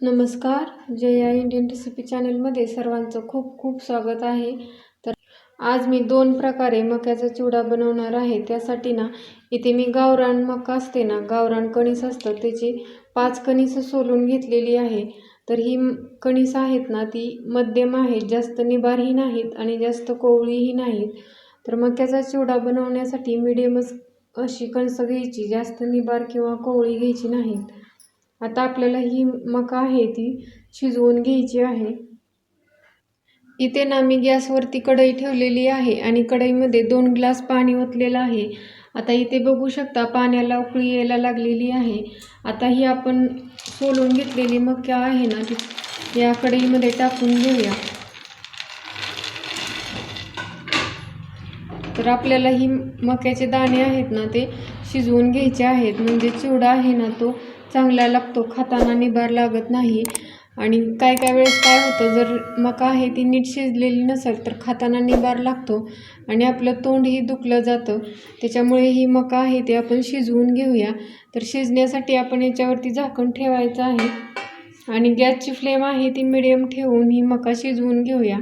नमस्कार Jaya Indian recipe चॅनलमध्ये सर्वांचं खूप खूप स्वागत आहे. तर आज मी दोन प्रकारे मक्याचा चिवडा बनवणार आहे. त्यासाठी ना इथे मी गावरान मका असते ना गावरान कणीस असतं त्याची पाच कणीस सोलून घेतलेली आहे. तर ही कणीस आहेत ना ती मध्यम आहेत जास्त निबारही नाहीत आणि जास्त कोवळीही नाहीत. तर मक्याचा चिवडा बनवण्यासाठी मिडियमच अशी कणसं घ्यायची जास्त निबार किंवा कोवळी घ्यायची नाहीत. आता आपल्याला ही मका आहे ती शिजवून घ्यायची आहे. इथे ना मी गॅसवरती कढई ठेवलेली आहे आणि कढईमध्ये दोन ग्लास पाणी ओतलेलं आहे. आता इथे बघू शकता पाण्याला उकळी यायला लागलेली आहे. आता ही आपण सोलून घेतलेली मक्या आहे ना ती या कढईमध्ये टाकून घेऊया. तर आपल्याला ही मक्याचे दाणे आहेत ना ते शिजवून घ्यायचे आहेत. म्हणजे चिवडा आहे ना तो चांगला लागतो खाताना निबार लागत नाही. आणि काय काय वेळेस काय होतं जर मका आहे ती नीट शिजलेली नसेल तर खाताना निबार लागतो आणि आपलं तोंडही दुखलं जातं. त्याच्यामुळे ही मका आहे ते आपण शिजवून घेऊया. तर शिजण्यासाठी आपण याच्यावरती झाकण ठेवायचं आहे. आणि गॅसची फ्लेम आहे ती मिडियम ठेवून ही मका शिजवून घेऊया.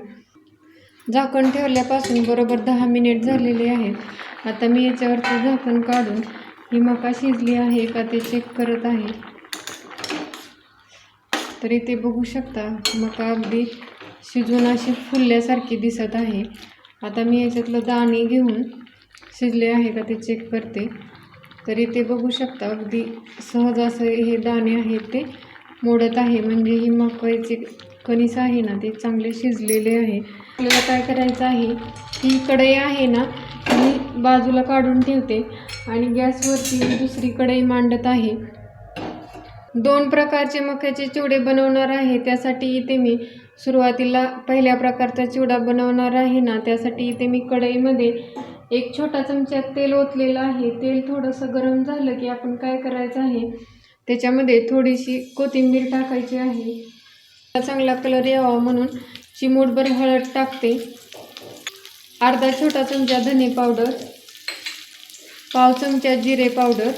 झाकण ठेवल्यापासून बरोबर दहा मिनिट झालेले आहेत. आता मी याच्यावरती झाकण काढून ही मका शिजली आहे का ते चेक करत आहे. तरी ते बघू शकता मका अगदी शिजून अशी फुलल्यासारखी दिसत आहे. आता मी याच्यातलं दाणे घेऊन शिजले आहे का ते चेक करते. तरी ते बघू शकता अगदी सहज असं हे दाणे आहेत ते मोडत आहे. म्हणजे ही मकाईचे कणीस आहे ना ते चांगले शिजलेले आहे. आपल्याला काय करायचं आहे ही कढई आहे ना बाजूला काढून ठेवते आणि गॅसवरती दुसरी कढई मांडत आहे. दोन प्रकारचे मक्याचे चिवडे बनवणार आहे त्यासाठी इथे मी सुरुवातीला पहिल्या प्रकारचा चिवडा बनवणार आहे ना त्यासाठी इथे मी कढईमध्ये एक छोटा चमचा तेल ओतलेलं आहे. तेल थोडंसं गरम झालं की आपण काय करायचं आहे त्याच्यामध्ये थोडीशी कोथिंबीर टाकायची आहे. चांगला कलर यावा म्हणून चिमूटभर हळद टाकते. अर्धा छोटा चमचा धने पावडर पाव चमचा जिरे पावडर.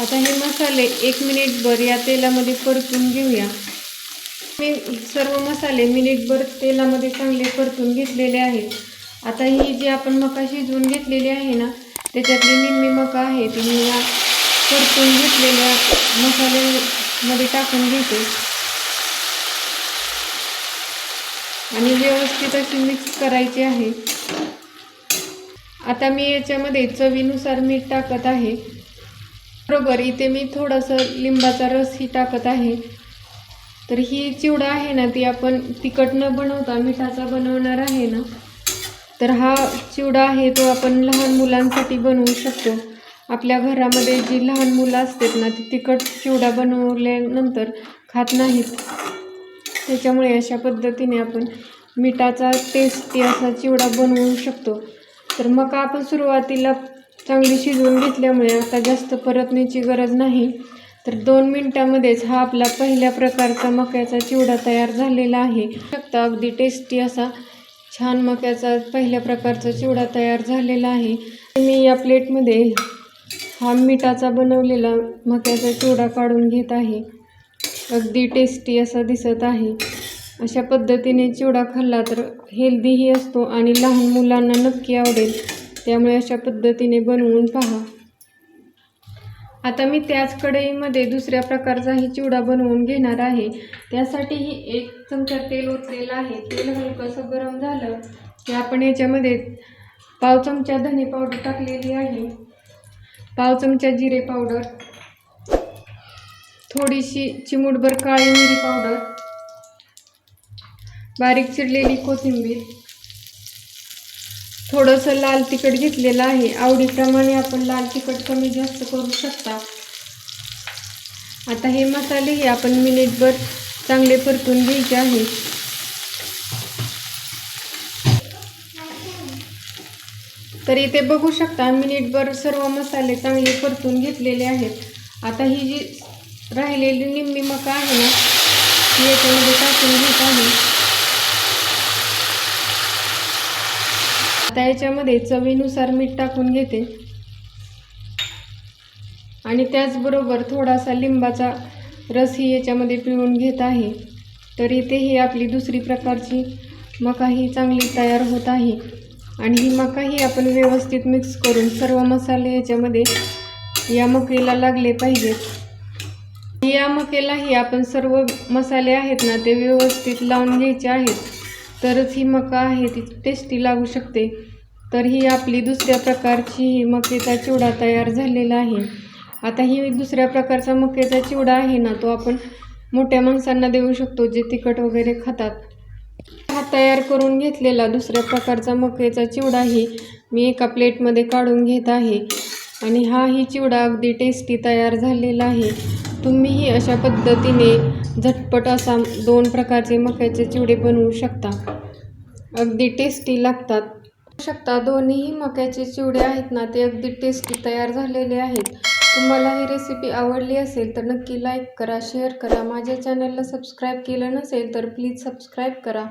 आता हे मसाले एक मिनिटभर या तेलामध्ये परतून घेऊया. मी सर्व मसाले मिनिटभर तेलामध्ये चांगले परतून घेतलेले आहेत. आता ही जी आपण मका शिजवून घेतलेली आहे ना त्याच्यातली निम्मी मका आहे ती मी या परतून घेतलेल्या मसाल्यामध्ये टाकून घेते आणि व्यवस्थित अशी मिक्स करायची आहे. आता मी याच्यामध्ये चवीनुसार मीठ टाकत आहे. बरोबर इथे मी थोडंसं लिंबाचा रसही टाकत आहे. तर ही चिवडा आहे ना ती आपण तिखट न बनवता मिठाचा बनवणार आहे ना. तर हा चिवडा आहे तो आपण लहान मुलांसाठी बनवू शकतो. आपल्या घरामध्ये जी लहान मुलं असतात ना ती तिखट चिवडा बनवल्यानंतर खात नाहीत. त्याच्यामुळे अशा पद्धतीने आपण मिठाचा टेस्टी असा चिवडा बनवू शकतो. तर मका आपण सुरुवातीला चांगली शिजवून घेतल्यामुळे आता जास्त परतण्याची गरज नाही. तर दोन मिनटामध्येच हा आपला पहिल्या प्रकारचा मक्याचा चिवडा तयार झालेला आहे. शकता अगदी टेस्टी असा छान मक्याचा पहिल्या प्रकारचा चिवडा तयार झालेला आहे. मी या प्लेटमध्ये हा मिठाचा बनवलेला मक्याचा चिवडा काढून घेत आहे. अगदी टेस्टी असा दिसत आहे. अशा पद्धतीने चिवडा खाल्ला तर हेल्दीही असतो आणि लहान मुलांना नक्की आवडेल. त्यामुळे अशा पद्धतीने बनवून पहा. आता मी त्याच कढईमध्ये दुसऱ्या प्रकारचाही चिवडा बनवून घेणार आहे. त्यासाठीही एक चमचा तेल ओतलेलं आहे. तेल हलकंसं गरम झालं की आपण याच्यामध्ये पाव चमचा धने पावडर टाकलेली आहे. पाव चमचा जिरे पावडर थोडीशी चिमूटभर काळी मिरी पावडर बारीक चिरलेली कोथिंबीर. थोडंसं लाल तिखट घेतलेलं आहे. आवडीप्रमाणे आपण लाल तिखट कमी जास्त करू शकता. आता हे मसालेही आपण मिनिटभर चांगले परतून घ्यायचे आहे. तर इथे बघू शकता मिनिटभर सर्व मसाले चांगले परतून घेतलेले आहेत. आता ही जी राहिलेली निम्मी मका आहे ना ती याच्यामध्ये टाकून घेत आहे. आता याच्यामध्ये चवीनुसार मीठ टाकून घेते. आणि त्याचबरोबर थोडासा लिंबाचा रसही याच्यामध्ये पिळून घेत आहे. तर इथे ही आपली दुसरी प्रकारची मका ही चांगली तयार होत आहे. आणि ही मका ही आपण व्यवस्थित मिक्स करून सर्व मसाले याच्यामध्ये या मकेला लागले पाहिजेत या मकेलाही आपण सर्व मसाले आहेत ना ते व्यवस्थित लावून घ्यायचे आहेत. तरच ही मका आहे ती टेस्टी लागू शकते. तर ही आपली दुसऱ्या प्रकारची ही मकेचा चिवडा तयार झालेला आहे. आता ही दुसऱ्या प्रकारचा मकेचा चिवडा आहे ना तो आपण मोठ्या माणसांना देऊ शकतो जे तिखट वगैरे खातात. हा तयार करून घेतलेला दुसऱ्या प्रकारचा मकेचा चिवडाही मी एका प्लेटमध्ये काढून घेत आहे. आणि हाही चिवडा अगदी टेस्टी तयार झालेला आहे. तुम्हीही अशा पद्धतीने झटपट असा दोन प्रकारचे मक्याचे चिवडे बनवू शकता. अगदी टेस्टी लागतात. शकता. दोन्हीही मक्याचे चिवडे आहेत ना ते अगदी टेस्टी तयार झालेले आहेत. तुम्हाला ही रेसिपी आवडली असेल तर नक्की लाईक करा शेअर करा. माझ्या चॅनलला सबस्क्राईब केलं नसेल तर प्लीज सबस्क्राईब करा.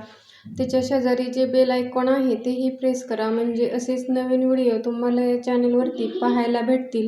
त्याच्या शेजारी जे बेल आयकॉन आहे तेही प्रेस करा. म्हणजे असेच नवीन व्हिडिओ तुम्हाला या चॅनलवरती पाहायला भेटतील.